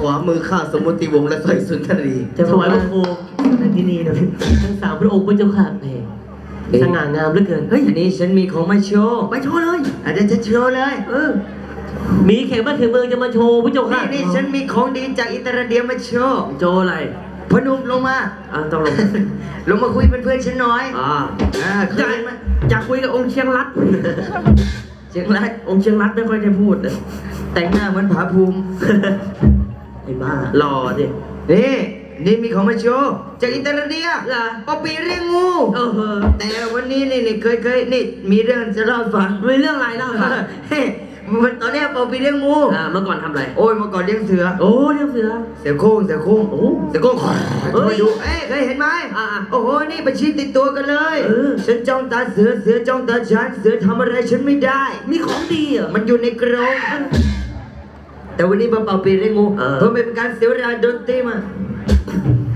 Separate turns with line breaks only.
ขวามือข้าสมุติวงศ์และสร้อยสุนทรี
จะถวายบังคมในที่นี่นะทั้งสามพระองค์พระเจ้าค่ะแหมสง่างามเหลือเกินเฮ้ย
อันนี้ฉันมีของมาโชว์
ไปโชว์เลย
อาจจะจะโชว์เลย
เออมีแขกบ้านแขกเมืองจะมาโชว์พระเจ้าค่ะ
นี่นี่ฉันมีของดีจากอิตาลีมาโชว์
โชว์อะไร
พนุ่มลงมา
อ่าต้องลง
ลงมาคุยเป็นเพื่อนฉันหน่อย
อ่า
อ่าเค
อยยาก
เห็นไหม
อยากคุยกับองค์เชียงรัต
เชียงราย
องค์เชียงรัตไม่ค่อยได้พูดนะ
แต่งหน้าเหมือนผาภูมิ
ไอ้บ้าหล่อดิ
นี่นี่มีของมาโชว์จากอิตาลี
เหรอ
ปอปีเรียงงู
เออเออ
แต่วันนี้นี่นี่เคยเคยนี่มีเรื่องจะเล่าให้ฟัง
มีเรื่องอะไรเล่าให้ฟัง
เฮ้ยมันตอนเนี้ยปอปีเลี้ยงงู
อ่าเมื่อก่อนทำอะไร
โอ้ยเมื่อก่อนเลี้ยงเสือ
โอ้เรื่องเสือ
เสือโคร่งเสือโคร่ง
โอ้
เสือโคร่งขอ
เฮ้ย
มาดูเอ้ยเคยเห็นไหม
อ่าอ่า
โอ้โหนี่ประชิดติดตัวกันเลย
เออ
ฉันจ้องตาเสือเสือจ้องตาฉันเสือทำอะไรฉันไม่ได้
มีของดีเหรอะ
มันอยู่ในกรง แต่วันนี้มา